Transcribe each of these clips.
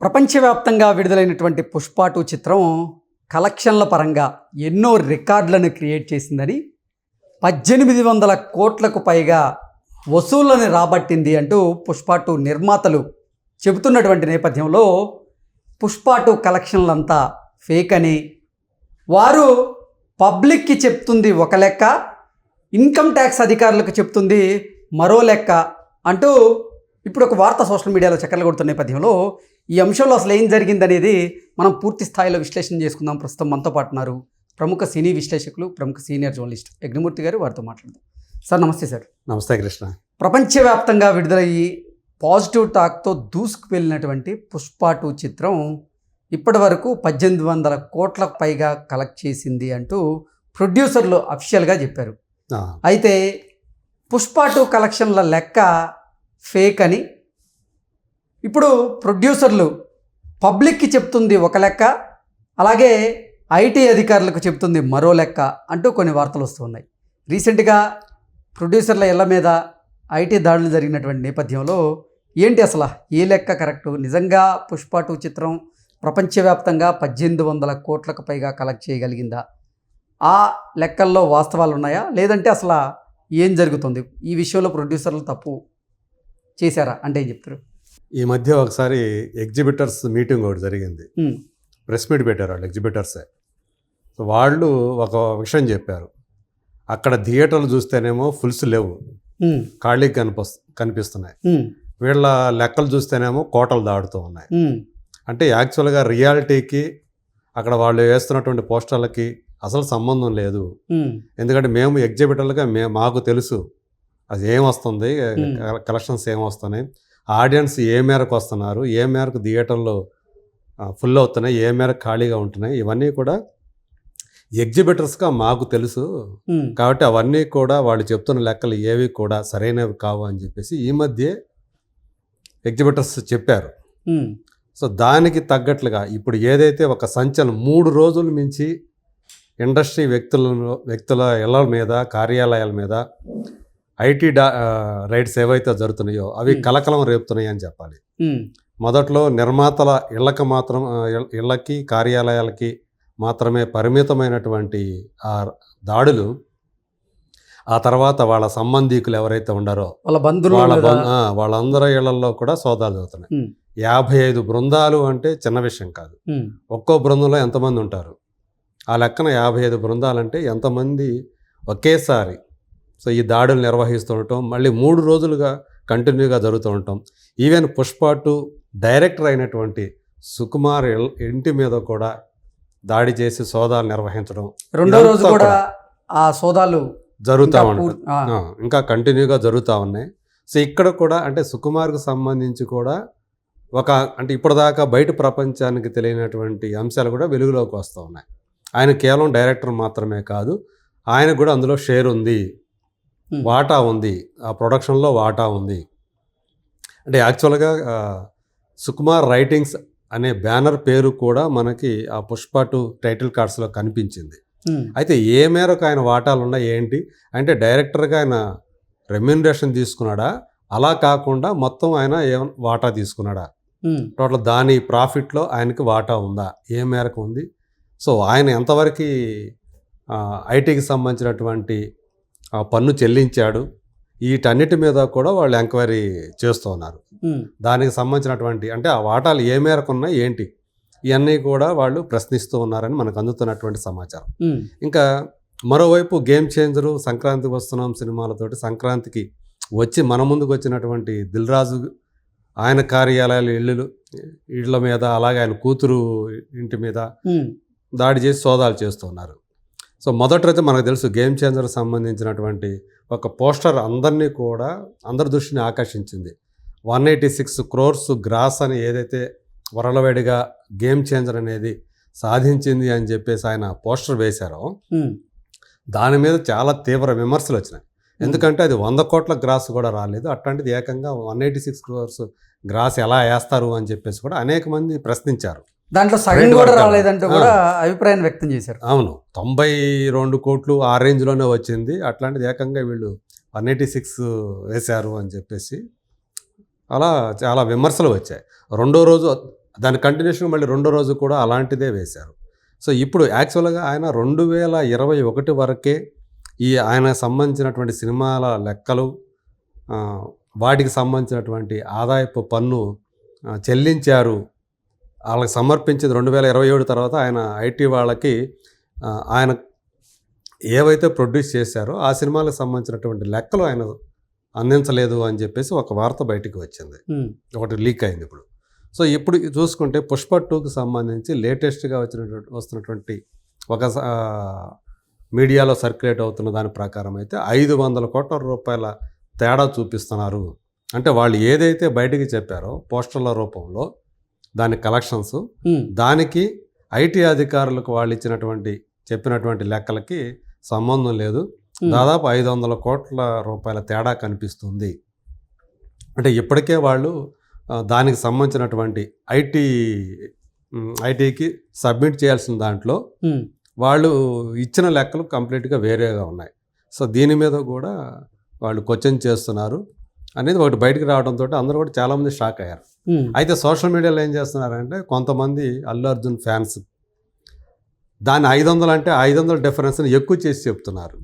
ప్రపంచవ్యాప్తంగా విడుదలైనటువంటి పుష్ప టూ చిత్రం కలెక్షన్ల పరంగా ఎన్నో రికార్డులను క్రియేట్ చేసిందని పద్దెనిమిది వందల కోట్లకు పైగా వసూళ్ళను రాబట్టింది అంటూ పుష్ప టూ నిర్మాతలు చెబుతున్నటువంటి నేపథ్యంలో పుష్ప టూ కలెక్షన్లంతా ఫేక్ అని వారు పబ్లిక్కి చెప్తుంది ఒక లెక్క ఇన్కమ్ ట్యాక్స్ అధికారులకు చెప్తుంది మరో లెక్క అంటూ ఇప్పుడు ఒక వార్త సోషల్ మీడియాలో చక్కర్లు కొడుతున్న నేపథ్యంలో ఈ అంశంలో అసలు ఏం జరిగిందనేది మనం పూర్తి స్థాయిలో విశ్లేషణ చేసుకుందాం. ప్రస్తుతం మనతో పాటు ఉన్నారు ప్రముఖ సినీ విశ్లేషకులు ప్రముఖ సీనియర్ జర్నలిస్ట్ యజ్ఞమూర్తి గారు. వారితో మాట్లాడదాం. సార్ నమస్తే సార్. నమస్తే కృష్ణ. ప్రపంచవ్యాప్తంగా విడుదలయ్యి పాజిటివ్ టాక్తో దూసుకు వెళ్ళినటువంటి పుష్ప టూ చిత్రం ఇప్పటి వరకు పద్దెనిమిది వందల కోట్లకు పైగా కలెక్ట్ చేసింది అంటూ ప్రొడ్యూసర్లు అఫిషియల్గా చెప్పారు. అయితే పుష్ప టూ కలెక్షన్ల లెక్క ఫేక్ అని ఇప్పుడు ప్రొడ్యూసర్లు పబ్లిక్కి చెప్తుంది ఒక లెక్క అలాగే ఐటీ అధికారులకు చెప్తుంది మరో లెక్క అంటూ కొన్ని వార్తలు వస్తున్నాయి రీసెంట్గా ప్రొడ్యూసర్ల ఇళ్ళ మీద ఐటీ దాడులు జరిగినటువంటి నేపథ్యంలో ఏంటి అసలు? ఏ లెక్క కరెక్టు? నిజంగా పుష్ప టూ చిత్రం ప్రపంచవ్యాప్తంగా పద్దెనిమిది వందల కోట్లకు పైగా కలెక్ట్ చేయగలిగిందా? ఆ లెక్కల్లో వాస్తవాలు ఉన్నాయా? లేదంటే అసలు ఏం జరుగుతుంది? ఈ విషయంలో ప్రొడ్యూసర్లు తప్పు చేశారా? అంటే ఏం చెప్తారు? ఈ మధ్య ఒకసారి ఎగ్జిబిటర్స్ మీటింగ్ ఒకటి జరిగింది. ప్రెస్ మీట్ పెట్టారు వాళ్ళు ఎగ్జిబిటర్సే. సో వాళ్ళు ఒక విషయం చెప్పారు. అక్కడ థియేటర్లు చూస్తేనేమో ఫుల్స్ లేవు. ఖాళీ కనిపస్ కనిపిస్తున్నాయి. వీళ్ళ లెక్కలు చూస్తేనేమో కోటలు దాడుతూ ఉన్నాయి. అంటే యాక్చువల్గా రియాలిటీకి అక్కడ వాళ్ళు వేస్తున్నటువంటి పోస్టర్లకి అసలు సంబంధం లేదు. ఎందుకంటే మేము ఎగ్జిబిటర్లుగా మే మాకు తెలుసు. అది ఏం వస్తుంది. కలెక్షన్స్ ఏం వస్తున్నాయి ఆడియన్స్ ఏ మేరకు వస్తున్నారు ఏ మేరకు థియేటర్లో ఫుల్ అవుతున్నాయి ఏ మేరకు ఖాళీగా ఉంటున్నాయి ఇవన్నీ కూడా ఎగ్జిబిటర్స్గా మాకు తెలుసు. కాబట్టి అవన్నీ కూడా వాళ్ళు చెప్తున్న లెక్కలు ఏవి కూడా సరైనవి కావు అని చెప్పేసి ఈ మధ్య ఎగ్జిబిటర్స్ చెప్పారు. సో దానికి తగ్గట్లుగా ఇప్పుడు ఏదైతే ఒక సంచలనం మూడు రోజుల మించి ఇండస్ట్రీ వ్యక్తుల వ్యక్తుల ఇళ్ళ మీద కార్యాలయాల మీద ఐటీ డా రైడ్స్ ఏవైతే జరుగుతున్నాయో అవి. కలకలం రేపుతున్నాయి అని చెప్పాలి. మొదట్లో నిర్మాతల ఇళ్ళకి మాత్రం ఇళ్ళకి కార్యాలయాలకి మాత్రమే పరిమితమైనటువంటి ఆ దాడులు ఆ తర్వాత వాళ్ళ సంబంధీకులు ఎవరైతే ఉండారో వాళ్ళ బంధువుల వాళ్ళ వాళ్ళందరి ఇళ్ళలో కూడా సోదాలు జరుగుతున్నాయి. యాభై ఐదు బృందాలు అంటే చిన్న విషయం కాదు. ఒక్కో బృందంలో ఎంతమంది ఉంటారు? ఆ లెక్కన యాభై ఐదు బృందాలంటే ఎంతమంది ఒకేసారి సో ఈ దాడులు నిర్వహిస్తూ ఉండటం మళ్ళీ మూడు రోజులుగా కంటిన్యూగా జరుగుతూ ఉండటం. ఈవెన్ పుష్ప టూ డైరెక్టర్ అయినటువంటి సుకుమార్ ఇంటి మీద కూడా దాడి చేసి సోదాలు నిర్వహించడం రెండో రోజు కూడా ఆ సోదాలు జరుగుతూ ఉంటాయి ఇంకా కంటిన్యూగా జరుగుతూ ఉన్నాయి. సో ఇక్కడ కూడా అంటే సుకుమార్కు సంబంధించి కూడా ఒక అంటే ఇప్పటిదాకా బయట ప్రపంచానికి తెలియనటువంటి అంశాలు కూడా వెలుగులోకి వస్తూ ఉన్నాయి. ఆయన కేవలం డైరెక్టర్ మాత్రమే కాదు ఆయన కూడా అందులో షేర్ ఉంది. వాటా ఉంది. ఆ ప్రొడక్షన్లో వాటా ఉంది. అంటే యాక్చువల్గా సుకుమార్ రైటింగ్స్ అనే బ్యానర్ పేరు కూడా మనకి ఆ పుష్ప టూ టైటిల్ కార్డ్స్లో కనిపించింది. ఉమ్, అయితే ఏ మేరకు ఆయన వాటాలు ఉన్నాయి ఏంటి? అంటే డైరెక్టర్గా ఆయన రెమ్యూనరేషన్ తీసుకున్నాడా? అలా కాకుండా మొత్తం ఆయన ఏ వాటా తీసుకున్నాడా? ఉమ్, టోటల్ దాని ప్రాఫిట్లో ఆయనకి వాటా ఉందా? ఏ మేరకు ఉంది? సో ఆయన ఎంతవరకు ఐటీకి సంబంధించినటువంటి ఆ, పన్ను చెల్లించాడు. వీటన్నిటి మీద కూడా వాళ్ళు ఎంక్వైరీ చేస్తూ ఉన్నారు. దానికి సంబంధించినటువంటి అంటే ఆ వాటాలు ఏ మేరకు ఉన్నాయి ఏంటి? ఇవన్నీ కూడా వాళ్ళు ప్రశ్నిస్తూ ఉన్నారని మనకు అందుతున్నటువంటి సమాచారం. ఇంకా మరోవైపు గేమ్ చేంజరు సంక్రాంతి వస్తున్నాం సినిమాలతోటి. సంక్రాంతికి వచ్చి మన ముందుకు వచ్చినటువంటి దిల్ రాజు ఆయన కార్యాలయాలు ఇళ్ళు ఇళ్ళ మీద అలాగే ఆయన కూతురు ఇంటి మీద దాడి చేసి సోదాలు చేస్తున్నారు సో మొదటైతే మనకు తెలుసు గేమ్ చేంజర్ సంబంధించినటువంటి ఒక పోస్టర్ అందరినీ కూడా అందరి దృష్టిని ఆకర్షించింది. One eighty six crores gross అని ఏదైతే వరలవేడిగా గేమ్ చేంజర్ అనేది సాధించింది అని చెప్పేసి ఆయన పోస్టర్ వేశారో దాని మీద చాలా తీవ్ర విమర్శలు వచ్చినాయి. ఎందుకంటే అది వంద కోట్ల గ్రాస్ కూడా రాలేదు. అట్లాంటిది ఏకంగా one eighty six crores gross ఎలా వేస్తారు అని చెప్పేసి కూడా అనేక మంది ప్రశ్నించారు. దాంట్లో సగం కూడా. రాలేదంటూ కూడా అభిప్రాయం వ్యక్తం చేశారు. అవును. తొంభై రెండు కోట్లు ఆ రేంజ్లోనే వచ్చింది. అట్లాంటిది ఏకంగా వీళ్ళు వన్ ఎయిటీ సిక్స్ వేశారు అని చెప్పేసి అలా చాలా విమర్శలు వచ్చాయి. రెండో రోజు దాని కంటిన్యూషన్ మళ్ళీ రెండో రోజు కూడా అలాంటిదే వేశారు. సో ఇప్పుడు యాక్చువల్గా ఆయన రెండు వేల ఇరవై ఒకటి వరకే ఈ ఆయన సంబంధించినటువంటి సినిమాల లెక్కలు వాటికి సంబంధించినటువంటి ఆదాయపు పన్ను చెల్లించారు వాళ్ళకి సమర్పించింది రెండు వేల ఇరవై ఏడు తర్వాత ఆయన ఐటీ వాళ్ళకి ఆయన ఏవైతే ప్రొడ్యూస్ చేశారో ఆ సినిమాలకు సంబంధించినటువంటి లెక్కలు ఆయన అందించలేదు అని చెప్పేసి ఒక వార్త బయటికి వచ్చింది. ఒకటి లీక్ అయింది ఇప్పుడు. సో ఇప్పుడు చూసుకుంటే పుష్ప టూకి సంబంధించి లేటెస్ట్గా వచ్చినటువంటి వస్తున్నటువంటి ఒక మీడియాలో సర్క్యులేట్ అవుతున్న దాని ప్రకారం అయితే ఐదు వందల కోట్ల రూపాయల తేడా చూపిస్తున్నారు. అంటే వాళ్ళు ఏదైతే బయటికి చెప్పారో పోస్టర్ల రూపంలో దాని కలెక్షన్స్ దానికి ఐటీ అధికారులకు వాళ్ళు ఇచ్చినటువంటి చెప్పినటువంటి లెక్కలకి సంబంధం లేదు. దాదాపు ఐదు వందల కోట్ల రూపాయల తేడా కనిపిస్తుంది. అంటే ఇప్పటికే వాళ్ళు దానికి సంబంధించినటువంటి ఐటీ ఐటీకి సబ్మిట్ చేయాల్సిన దాంట్లో వాళ్ళు ఇచ్చిన లెక్కలు కంప్లీట్గా వేరేగా ఉన్నాయి. సో దీని మీద కూడా వాళ్ళు క్వశ్చన్ చేస్తున్నారు. అనేది ఒకటి బయటికి రావడంతో అందరూ కూడా చాలామంది షాక్ అయ్యారు. అయితే సోషల్ మీడియాలో ఏం చేస్తున్నారంటే కొంతమంది అల్లు అర్జున్ ఫ్యాన్స్ దాన్ని ఐదు వందలు అంటే ఐదు వందల డిఫరెన్స్ని ఎక్కువ చేసి చెప్తున్నారు.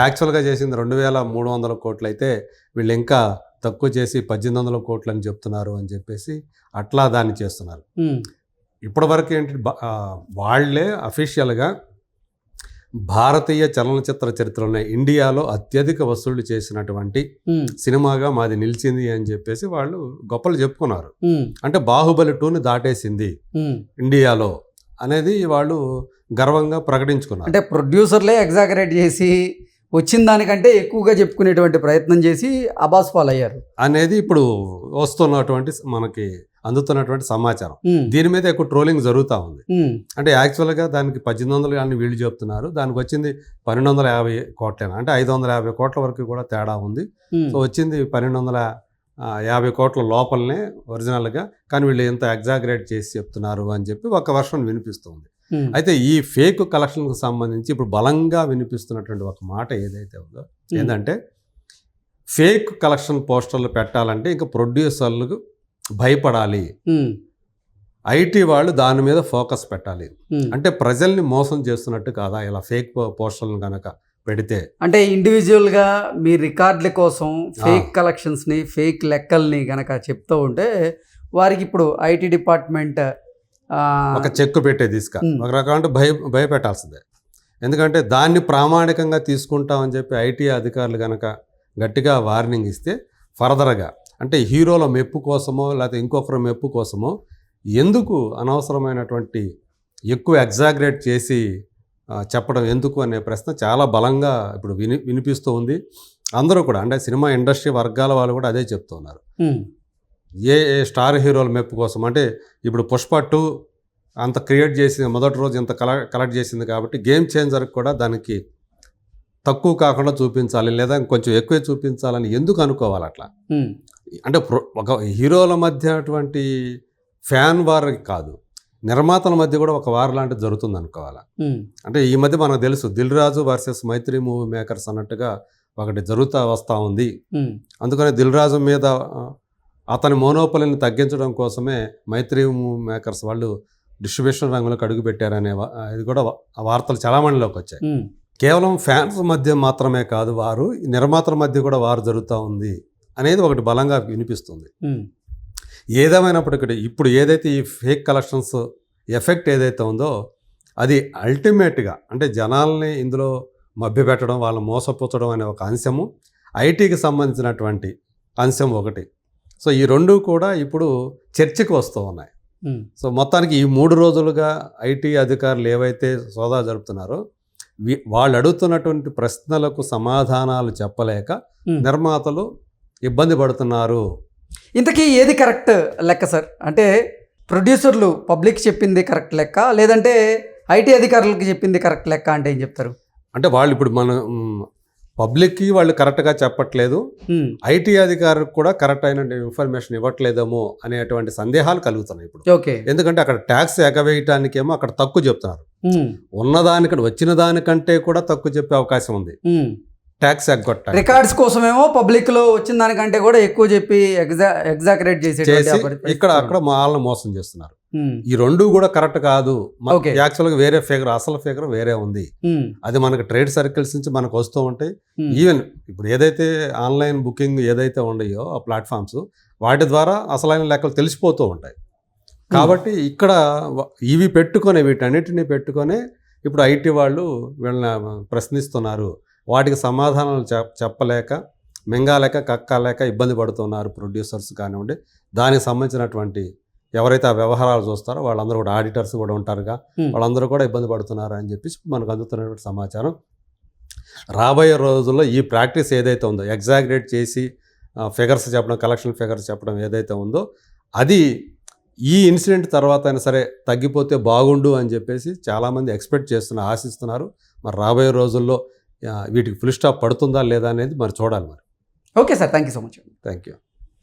యాక్చువల్గా చేసింది రెండు వేల మూడు వందల కోట్లు అయితే వీళ్ళు ఇంకా తక్కువ చేసి పద్దెనిమిది వందల కోట్లు అని చెప్తున్నారు అని చెప్పేసి అట్లా దాన్ని చేస్తున్నారు. ఇప్పటివరకు ఏంటి వాళ్ళే అఫీషియల్గా భారతీయ చలనచిత్ర చరిత్రలోనే ఇండియాలో అత్యధిక వసూళ్ళు చేసినటువంటి సినిమాగా మాది నిలిచింది అని చెప్పేసి వాళ్ళు గొప్పలు చెప్పుకున్నారు. అంటే బాహుబలి టూని దాటేసింది. ఇండియాలో అనేది వాళ్ళు గర్వంగా ప్రకటించుకున్నారు. అంటే ప్రొడ్యూసర్లే ఎగ్జాగరేట్ చేసి వచ్చిన దానికంటే ఎక్కువగా చెప్పుకునేటువంటి ప్రయత్నం చేసి అబాస్ పాలయ్యారు అనేది ఇప్పుడు వస్తున్నటువంటి మనకి అందుతున్నటువంటి సమాచారం. దీని మీద ఎక్కువ ట్రోలింగ్ జరుగుతూ ఉంది. అంటే యాక్చువల్గా దానికి పద్దెనిమిది వందలు కానీ వీళ్ళు చెప్తున్నారు. దానికి వచ్చింది పన్నెండు వందల యాభై కోట్లేనా? అంటే ఐదు వందల యాభై కోట్ల వరకు కూడా తేడా ఉంది. సో వచ్చింది పన్నెండు వందల యాభై కోట్ల లోపలనే ఒరిజినల్గా కానీ వీళ్ళు ఎంత ఎగ్జాగరేట్ చేసి చెప్తున్నారు అని చెప్పి ఒక వర్షన్ వినిపిస్తుంది అయితే ఈ ఫేక్ కలెక్షన్కి సంబంధించి ఇప్పుడు బలంగా వినిపిస్తున్నటువంటి ఒక మాట ఏదైతే ఉందో ఏంటంటే ఫేక్ కలెక్షన్ పోస్టర్లు పెట్టాలంటే ఇంకా ప్రొడ్యూసర్లకు భయపడాలి. ఐటీ వాళ్ళు దాని మీద ఫోకస్ పెట్టాలి. అంటే ప్రజల్ని మోసం చేస్తున్నట్టు కాదా? ఇలా ఫేక్ పోస్టర్లను కనుక పెడితే. అంటే ఇండివిజువల్గా మీ రికార్డుల కోసం ఫేక్ కలెక్షన్స్ని ఫేక్ లెక్కల్ని గనక చెప్తూ ఉంటే వారికి ఇప్పుడు ఐటీ డిపార్ట్మెంట్ ఒక చెక్కు పెట్టే తీసుక. ఒక రకం భయ భయపెట్టాల్సిందే. ఎందుకంటే దాన్ని ప్రామాణికంగా తీసుకుంటామని చెప్పి ఐటీ అధికారులు కనుక గట్టిగా వార్నింగ్ ఇస్తే ఫర్దర్గా అంటే హీరోల మెప్పు కోసమో లేకపోతే ఇంకొకరి మెప్పు కోసమో ఎందుకు అనవసరమైనటువంటి ఎక్కువ ఎగ్జాగ్రేట్ చేసి చెప్పడం ఎందుకు అనే ప్రశ్న చాలా బలంగా ఇప్పుడు విని వినిపిస్తూ ఉంది. అందరూ కూడా అంటే సినిమా ఇండస్ట్రీ వర్గాల వాళ్ళు కూడా అదే చెప్తున్నారు ఏ ఏ స్టార్ హీరోల మెప్పు కోసం? అంటే ఇప్పుడు పుష్ప టూ అంత క్రియేట్ చేసింది మొదటి రోజు ఇంత కల కలెక్ట్ చేసింది కాబట్టి గేమ్ చేంజర్ కూడా దానికి తక్కువ కాకుండా చూపించాలి లేదా కొంచెం ఎక్కువే చూపించాలని ఎందుకు అనుకోవాలి అట్లా? అంటే ప్రొ- ఒక హీరోల మధ్య అటువంటి ఫ్యాన్ వార్ కాదు. నిర్మాతల మధ్య కూడా ఒక వార్ లాంటిది జరుగుతుంది అనుకోవాలి? అంటే ఈ మధ్య మనకు తెలుసు Dil Raju versus Mythri Movie Makers అన్నట్టుగా ఒకటి జరుగుతూ వస్తూ ఉంది. అందుకని దిల్ రాజు మీద అతని మోనోపలిని తగ్గించడం కోసమే మైత్రి మేకర్స్ వాళ్ళు డిస్ట్రిబ్యూషన్ రంగంలోకి అడుగు పెట్టారనే ఇది కూడా వార్తలు చాలామందిలోకి వచ్చాయి. ఉమ్, కేవలం ఫ్యాన్స్ మధ్య మాత్రమే కాదు వారు నిర్మాతల మధ్య కూడా వారు జరుగుతూ ఉంది. అనేది ఒకటి బలంగా వినిపిస్తుంది. ఏదేమైనప్పటికీ ఇప్పుడు ఏదైతే ఈ ఫేక్ కలెక్షన్స్ ఎఫెక్ట్ ఏదైతే ఉందో అది అల్టిమేట్గా అంటే జనాల్ని ఇందులో మభ్యపెట్టడం వాళ్ళని మోసపుచ్చడం అనే ఒక అంశము ఐటీకి సంబంధించినటువంటి అంశం ఒకటి. సో ఈ రెండు కూడా ఇప్పుడు చర్చకు వస్తూ ఉన్నాయి. సో మొత్తానికి ఈ మూడు రోజులుగా ఐటీ అధికారులు ఏవైతే సోదా జరుపుతున్నారో వాళ్ళు అడుగుతున్నటువంటి ప్రశ్నలకు సమాధానాలు చెప్పలేక. నిర్మాతలు ఇబ్బంది పడుతున్నారు. ఇంతకీ ఏది కరెక్ట్ లెక్క సార్? అంటే ప్రొడ్యూసర్లు పబ్లిక్ చెప్పింది కరెక్ట్ లెక్క లేదంటే ఐటీ అధికారులకు చెప్పింది కరెక్ట్ లెక్క అంటే ఏం చెప్తారు? అంటే వాళ్ళు ఇప్పుడు మన పబ్లిక్కి వాళ్ళు కరెక్ట్గా చెప్పట్లేదు. ఐటీ అధికారులకు కూడా కరెక్ట్ అయిన ఇన్ఫర్మేషన్ ఇవ్వట్లేదేమో అనేటువంటి సందేహాలు కలుగుతున్నాయి ఇప్పుడు. ఓకే. ఎందుకంటే అక్కడ ట్యాక్స్ ఎగవేయటానికేమో అక్కడ తక్కువ చెప్తున్నారు. ఉన్నదానికంటే వచ్చిన దానికంటే కూడా తక్కువ చెప్పే అవకాశం ఉంది. ట్యాక్స్ ఎగ్గొట్టాలి. రికార్డ్స్ కోసమేమో పబ్లిక్లో వచ్చిన దానికంటే కూడా ఎక్కువ చెప్పి ఎగ్జా ఎగ్జాకరేట్ చేసి ఇక్కడ అక్కడ మాలను మోసం చేస్తున్నారు. ఈ రెండు కూడా కరెక్ట్ కాదు. యాక్చువల్గా వేరే ఫిగర్ అసలు ఫిగర్ వేరే ఉంది. అది మనకి ట్రేడ్ సర్కిల్స్ నుంచి మనకు వస్తూ ఉంటాయి ఈవెన్ ఇప్పుడు ఏదైతే ఆన్లైన్ బుకింగ్ ఏదైతే ఉన్నాయో ఆ ప్లాట్ఫామ్స్ వాటి ద్వారా అసలైన లెక్కలు తెలిసిపోతూ ఉంటాయి. కాబట్టి ఇక్కడ ఇవి పెట్టుకొని వీటన్నిటిని పెట్టుకొని ఇప్పుడు ఐటీ వాళ్ళు వీళ్ళని ప్రశ్నిస్తున్నారు. వాటికి సమాధానాలు చెప్ చెప్పలేక మింగాలేక కక్కాలేక ఇబ్బంది పడుతున్నారు ప్రొడ్యూసర్స్ కానివ్వండి. దానికి సంబంధించినటువంటి ఎవరైతే ఆ వ్యవహారాలు చూస్తారో వాళ్ళందరూ కూడా ఆడిటర్స్ కూడా ఉంటారుగా. వాళ్ళందరూ కూడా ఇబ్బంది పడుతున్నారు అని చెప్పేసి మనకు అందుతున్నటువంటి సమాచారం. రాబోయే రోజుల్లో ఈ ప్రాక్టీస్ ఏదైతే ఉందో ఎగ్జాగరేట్ చేసి ఫిగర్స్ చెప్పడం కలెక్షన్ ఫిగర్స్ చెప్పడం ఏదైతే ఉందో అది ఈ ఇన్సిడెంట్ తర్వాత అయినా సరే తగ్గిపోతే బాగుండు అని చెప్పేసి చాలామంది ఎక్స్పెక్ట్ చేస్తున్నారు ఆశిస్తున్నారు. మరి రాబోయే రోజుల్లో వీటికి ఫుల్ స్టాప్ పడుతుందా లేదా అనేది మరి చూడాలి మరి. Okay sir thank you so much thank you